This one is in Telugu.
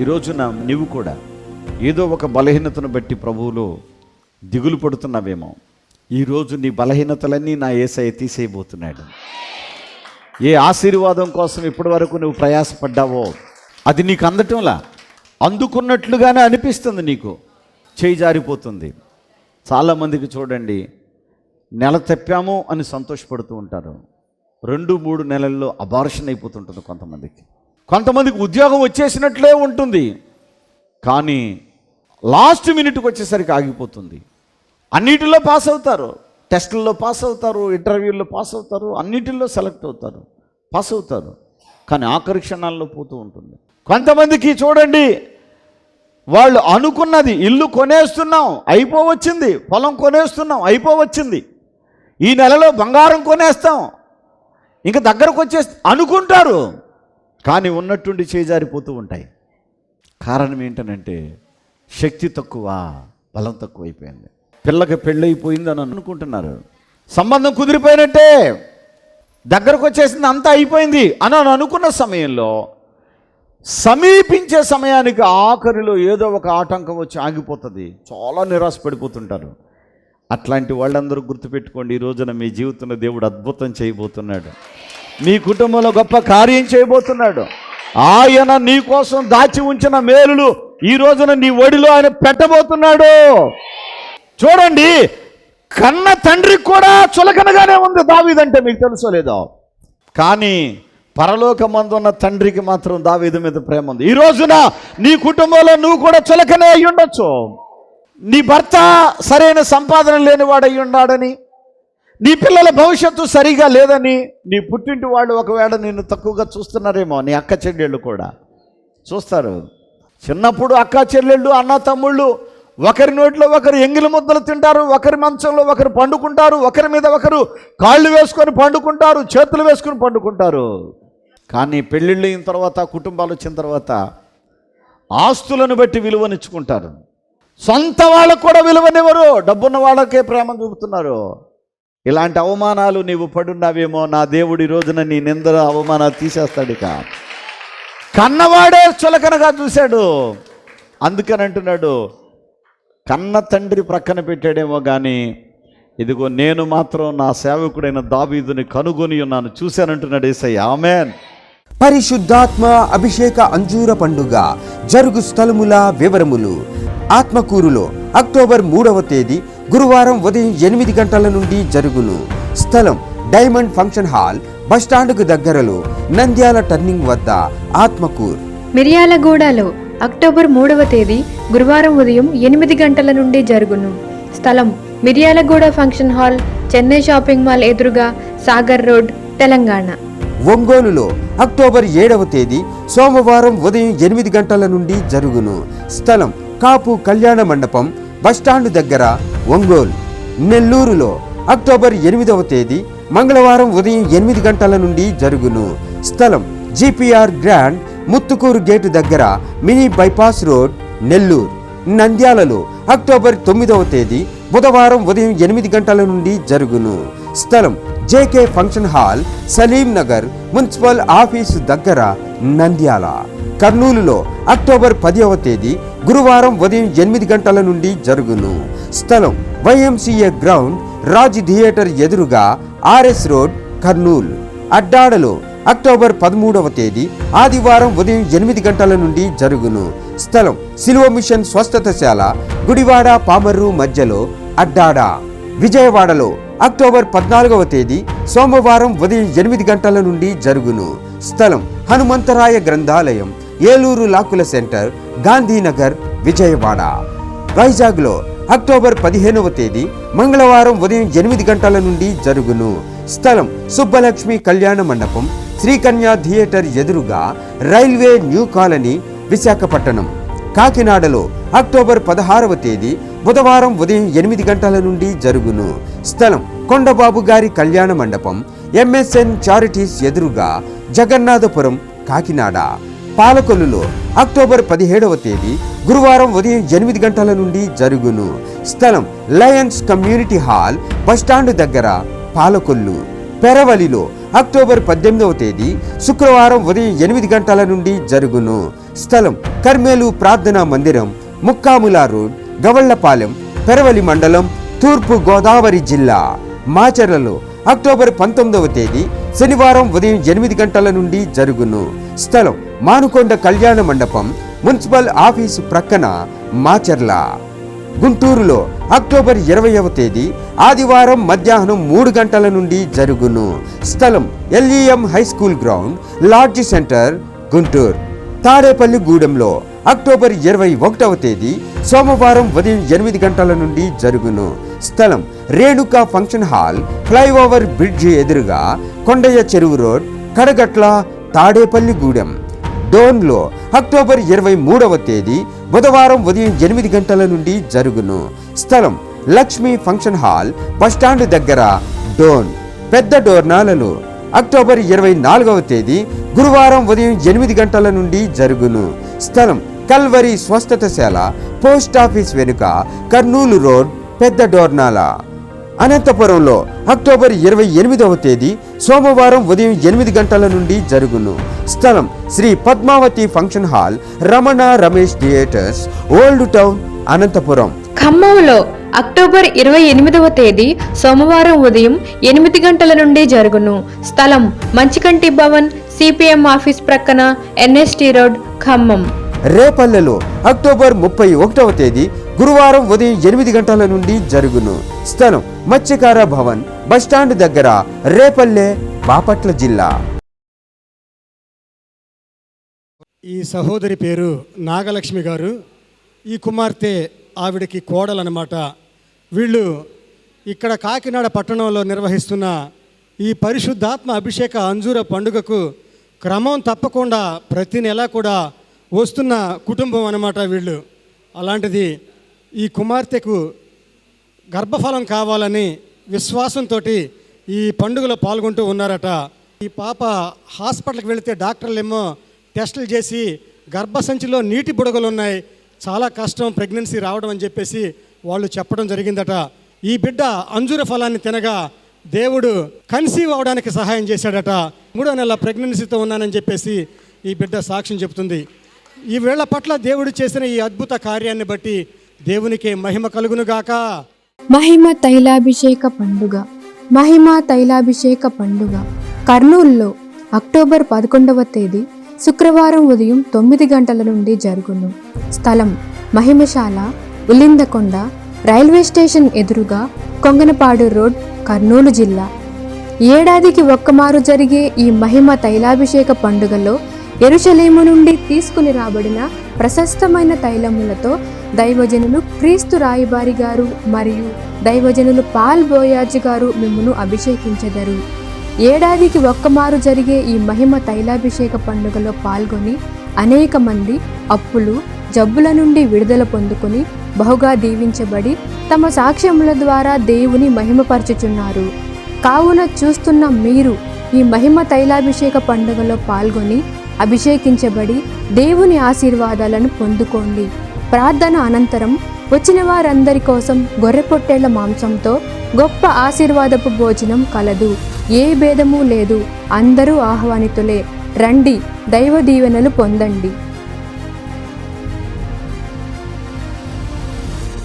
ఈరోజున నువ్వు నీవు కూడా ఏదో ఒక బలహీనతను బట్టి ప్రభువులో దిగులు పడుతున్నావేమో. ఈరోజు నీ బలహీనతలన్నీ నా ఏసఐ తీసేయబోతున్నాడు. ఏ ఆశీర్వాదం కోసం ఇప్పటి వరకు నువ్వు ప్రయాసపడ్డావో అది నీకు అందటంలా? అందుకున్నట్లుగానే అనిపిస్తుంది నీకు. చేయి జారిపోతుంది. చాలామందికి చూడండి నెల తెప్పాము అని సంతోషపడుతూ ఉంటారు. రెండు మూడు నెలల్లో అబార్షన్ అయిపోతుంటుంది కొంతమందికి. కొంతమందికి ఉద్యోగం వచ్చేసినట్లే ఉంటుంది. కానీ లాస్ట్ మినిట్కి వచ్చేసరికి ఆగిపోతుంది. అన్నిటిలో పాస్ అవుతారు. టెస్టుల్లో పాస్ అవుతారు. ఇంటర్వ్యూల్లో పాస్ అవుతారు. అన్నిటిలో సెలెక్ట్ అవుతారు. పాస్ అవుతారు. కానీ ఆఖరి క్షణాల్లో పోతూ ఉంటుంది. కొంతమందికి చూడండి వాళ్ళు అనుకున్నది ఇల్లు కొనేస్తున్నాం అయిపోవచ్చింది. పొలం కొనేస్తున్నాం అయిపోవచ్చింది. ఈ నెలలో బంగారం కొనేస్తాం. ఇంకా దగ్గరకు వచ్చే అనుకుంటారు. కానీ ఉన్నట్టుండి చేజారిపోతూ ఉంటాయి. కారణం ఏంటనంటే శక్తి తక్కువ బలం తక్కువైపోయింది. పిల్లకి పెళ్ళైపోయింది అని అనుకుంటున్నారు. సంబంధం కుదిరిపోయినట్టే దగ్గరకు వచ్చేసింది అంతా అయిపోయింది అని అని అనుకున్న సమయంలో సమీపించే సమయానికి ఆఖరిలో ఏదో ఒక ఆటంకం వచ్చి ఆగిపోతుంది. చాలా నిరాశ పడిపోతుంటారు అట్లాంటి వాళ్ళందరూ గుర్తుపెట్టుకోండి ఈ రోజున మీ జీవితంలో దేవుడు అద్భుతం చేయబోతున్నాడు. మీ కుటుంబంలో గొప్ప కార్యం చేయబోతున్నాడు. ఆయన నీ కోసం దాచి ఉంచిన మేలులు ఈ రోజున నీ ఒడిలో ఆయన పెట్టబోతున్నాడు. చూడండి కన్న తండ్రికి కూడా చులకనగానే ఉంది దావీదంటే మీకు తెలుసో లేదో? కానీ పరలోకమందున్న తండ్రికి మాత్రం దావీదు మీద ప్రేమ ఉంది. ఈ రోజున నీ కుటుంబంలో నువ్వు కూడా చులకనే అయి నీ భర్త సరైన సంపాదన లేనివాడు అయి ఉన్నాడని నీ పిల్లల భవిష్యత్తు సరిగా లేదని నీ పుట్టింటి వాళ్ళు ఒకవేళ నిన్ను తక్కువగా చూస్తున్నారేమో నీ అక్క చెల్లెళ్ళు కూడా. చూస్తారు. చిన్నప్పుడు అక్క చెల్లెళ్ళు అన్న తమ్ముళ్ళు ఒకరి నోట్లో ఒకరు ఎంగిలి ముద్దలు తింటారు ఒకరి మంచంలో ఒకరు పండుకుంటారు ఒకరి మీద ఒకరు కాళ్ళు వేసుకొని పండుకుంటారు చేతులు వేసుకొని పండుకుంటారు. కానీ పెళ్ళిళ్ళు అయిన తర్వాత కుటుంబాలు వచ్చిన తర్వాత ఆస్తులను బట్టి విలువనిచ్చుకుంటారు. సొంత వాళ్ళకు కూడా విలువనివ్వరు డబ్బున్న వాళ్ళకే ప్రేమ చూపుతున్నారు. ఇలాంటి అవమానాలు నీవు పడున్నావేమో నా దేవుడి రోజున నీ నిందర అవమానాలు తీసేస్తాడు ఇక. కన్నవాడే చులకనగా చూశాడు. అందుకని అంటున్నాడు కన్న తండ్రి ప్రక్కన పెట్టాడేమో కానీ ఇదిగో నేను మాత్రం నా సేవకుడైన దావీదుని కనుగొని ఉన్నాను. చూశానంటున్నాడు ఏసయ్య. ఆమెన్. పరిశుద్ధాత్మ అభిషేక అంజూర పండుగ జరుగు స్థలముల వివరములు. ఆత్మకూరులో అక్టోబర్ మూడవ తేదీ గురువారం ఉదయం ఎనిమిది గంటల నుండి జరుగును. స్థలం డైమండ్ ఫంక్షన్ హాల్ బస్టాండ్కు దగ్గరలో నంద్యాల టర్నింగ్ వద్ద ఆత్మకూర్. మిర్యాలగూడలో అక్టోబర్ మూడవ తేదీ గురువారం ఉదయం ఎనిమిది గంటల నుండి జరుగును. స్థలం Miryalaguda function hall Chennai shopping mall ఎదురుగా సాగర్ రోడ్ తెలంగాణ. ఒంగోలులో అక్టోబర్ ఏడవ తేదీ సోమవారం ఉదయం ఎనిమిది గంటల నుండి జరుగును. స్థలం కాపు కళ్యాణ మండపం బస్టాండ్ దగ్గర ఒంగోలు నెల్లూరులో అక్టోబర్ ఎనిమిదవ తేదీ మంగళవారం ఉదయం ఎనిమిది గంటల నుండి జరుగును. స్థలం జిపిఆర్ గ్రాండ్ ముత్తుకూరు గేటు దగ్గర మినీ బైపాస్ రోడ్ నెల్లూరు. నంద్యాలలో అక్టోబర్ తొమ్మిదవ తేదీ బుధవారం ఉదయం ఎనిమిది గంటల నుండి జరుగును. స్థలం JK function hall Salim Nagar municipal office దగ్గర నంద్యాల. కర్నూలులో అక్టోబర్ పదివ తేదీ గురువారం ఉదయం ఎనిమిది గంటల నుండి జరుగును. స్థలం వైఎంసీఏ గ్రౌండ్ రాజ్ థియేటర్ ఎదురుగా ఆర్ఎస్ రోడ్ కర్నూలు. అడ్డాడలో అక్టోబర్ పదమూడవ తేదీ ఆదివారం ఉదయం ఎనిమిది గంటల నుండి జరుగును. స్థలం సిలువ మిషన్ స్వస్థతశాల గుడివాడ పామర్రు మధ్యలో అడ్డాడ. విజయవాడలో అక్టోబర్ పద్నాలుగవ తేదీ సోమవారం ఉదయం ఎనిమిది గంటల నుండి జరుగును. స్థలం హనుమంతరాయ గ్రంథాలయం ఏలూరు లాకుల సెంటర్ గాంధీనగర్ విజయవాడ. వైజాగ్లో అక్టోబర్ పదిహేనవ తేదీ మంగళవారం ఉదయం ఎనిమిది గంటల నుండి జరుగును. స్థలం సుబ్బలక్ష్మి కళ్యాణ మండపం శ్రీకన్యా థియేటర్ ఎదురుగా రైల్వే న్యూ కాలనీ విశాఖపట్టణం కాకినాడలో అక్టోబర్ పదహారవ తేదీ బుధవారం ఉదయం ఎనిమిది గంటల నుండి జరుగును. స్థలం కొండబాబు గారి కళ్యాణ మండపం ఎంఎస్ఎన్ చారిటీస్ ఎదురుగా జగన్నాథపురం కాకినాడ. పాలకొల్లులో అక్టోబర్ పదిహేడవ తేదీ గురువారం ఉదయం ఎనిమిది గంటల నుండి జరుగును. స్థలం లయన్స్ కమ్యూనిటీ హాల్ బస్టాండ్ దగ్గర పాలకొల్లు. పెరవలిలో అక్టోబర్ పద్దెనిమిదవ తేదీ శుక్రవారం ఉదయం ఎనిమిది గంటల నుండి జరుగును. స్థలం కర్మేలు ప్రార్థనా మందిరం ముక్కాముల రోడ్ గవళ్ళపాలెం పెరవలి మండలం తూర్పు గోదావరి జిల్లా. మాచర్లలో అక్టోబర్ పంతొమ్మిదవ తేదీ శనివారం ఉదయం ఎనిమిది గంటల నుండి జరుగును. స్థలం మానుకొండ కళ్యాణ మండపం మున్సిపల్ ఆఫీసు ప్రక్కన మాచర్ల. గుంటూరులో అక్టోబర్ ఇరవైవ తేదీ ఆదివారం మధ్యాహ్నం మూడు గంటల నుండి జరుగును. స్థలం LEM high school ground lodge centre Guntur. Tadepalli గూడెంలో అక్టోబర్ ఇరవై ఒకటవ తేదీ సోమవారం ఉదయం ఎనిమిది గంటల నుండి జరుగును. స్థలం Renuka function hall flyover bridge ఎదురుగా కొండయ్య చెరువు రోడ్ కడగట్ల తాడేపల్లి గూడెం. డోన్లో అక్టోబర్ ఇరవై మూడవ తేదీ బుధవారం ఉదయం ఎనిమిది గంటల నుండి జరుగును. స్థలం లక్ష్మీ ఫంక్షన్ హాల్ బస్టాండ్ దగ్గర డోన్. పెద్ద డోర్నాలలో అక్టోబర్ ఇరవై నాలుగవ తేదీ గురువారం ఉదయం ఎనిమిది గంటల నుండి జరుగును. స్థలం కల్వరి స్వస్థతశాల పోస్ట్ ఆఫీస్ వెనుక కర్నూలు రోడ్ పెద్ద డోర్నాల. అనంతపురంలో అక్టోబర్ ఇరవై ఎనిమిదవ తేదీ సోమవారం ఉదయం ఎనిమిది గంటల నుండి జరుగును. స్థలం Sri Padmavathi function hall Ramana Ramesh theatres old town Anantapur. ఖమ్మంలో అక్టోబర్ ఇరవై ఎనిమిదవ తేదీ సోమవారం ఉదయం ఎనిమిది గంటల నుండి జరుగును. స్థలం మంచికంటి భవన్ సిపిఎం ఆఫీస్ ప్రక్కన ఎన్ఎస్టి రోడ్ ఖమ్మం. రేపల్లెలో అక్టోబర్ ముప్పై ఒకటవ తేదీ గురువారం ఉదయం ఎనిమిది గంటల నుండి జరుగును. స్థలం మత్స్యకార భవన్ బస్టాండ్ దగ్గర రేపల్లె బాపట్ల జిల్లా. ఈ సహోదరి పేరు నాగలక్ష్మి గారు. ఈ కుమార్తె ఆవిడకి కోడలన్నమాట. వీళ్ళు ఇక్కడ కాకినాడ పట్టణంలో నిర్వహిస్తున్న ఈ పరిశుద్ధాత్మ అభిషేక అంజూర పండుగకు క్రమం తప్పకుండా ప్రతి నెల కూడా వస్తున్న కుటుంబం అన్నమాట వీళ్ళు. అలాంటిది ఈ కుమార్తెకు గర్భఫలం కావాలని విశ్వాసంతో ఈ పండుగలో పాల్గొంటూ ఉన్నారట. ఈ పాప హాస్పిటల్కి వెళితే డాక్టర్లు ఏమో టెస్టులు చేసి గర్భసంచిలో నీటి బుడగలు ఉన్నాయి చాలా కష్టం ప్రెగ్నెన్సీ రావడం అని చెప్పేసి వాళ్ళు చెప్పడం జరిగిందట. ఈ బిడ్డ అంజూర ఫలాన్ని తినగా దేవుడు కన్సీవ్ అవడానికి సహాయం చేశాడట. మూడో నెల ప్రెగ్నెన్సీతో ఉన్నానని చెప్పేసి ఈ బిడ్డ సాక్ష్యం చెబుతుంది. ఈ వేళ పట్ల దేవుడు చేసిన ఈ అద్భుత కార్యాన్ని బట్టి దేవునికి మహిమ కలుగునుగాక. మహిమ తైలాభిషేక పండుగ. మహిమ తైలాభిషేక పండుగ. కర్నూలులో అక్టోబర్ పదకొండవ తేదీ శుక్రవారం ఉదయం తొమ్మిది గంటల నుండి జరుగును. స్థలం మహిమశాల ఉల్లిందకొండ రైల్వే స్టేషన్ ఎదురుగా కొంగనపాడు రోడ్ కర్నూలు జిల్లా. ఏడాదికి ఒక్కమారు జరిగే ఈ మహిమ తైలాభిషేక పండుగలో ఎరుచలేము నుండి తీసుకుని రాబడిన ప్రశస్తమైన తైలములతో దైవజనులు క్రీస్తు రాయిబారి గారు మరియు దైవజనులు పాల్ బోయాజ్ గారు మిమ్మును అభిషేకించెదరు. ఏడాదికి ఒక్కమారు జరిగే ఈ మహిమ తైలాభిషేక పండుగలో పాల్గొని అనేక మంది అప్పులు జబ్బుల నుండి విడుదల పొందుకొని బహుగా దీవించబడి తమ సాక్ష్యముల ద్వారా దేవుని మహిమపరచుచున్నారు. కావున చూస్తున్న మీరు ఈ మహిమ తైలాభిషేక పండుగలో పాల్గొని అభిషేకించబడి దేవుని ఆశీర్వాదాలను పొందుకోండి. ప్రార్థన అనంతరం వచ్చిన వారందరి కోసం గొర్రెపొట్టేళ్ళ మాంసంతో గొప్ప ఆశీర్వాదపు భోజనం కలదు. ఏ భేదము లేదు. అందరూ ఆహ్వానితులే. రండి దైవ దీవెనలు పొందండి.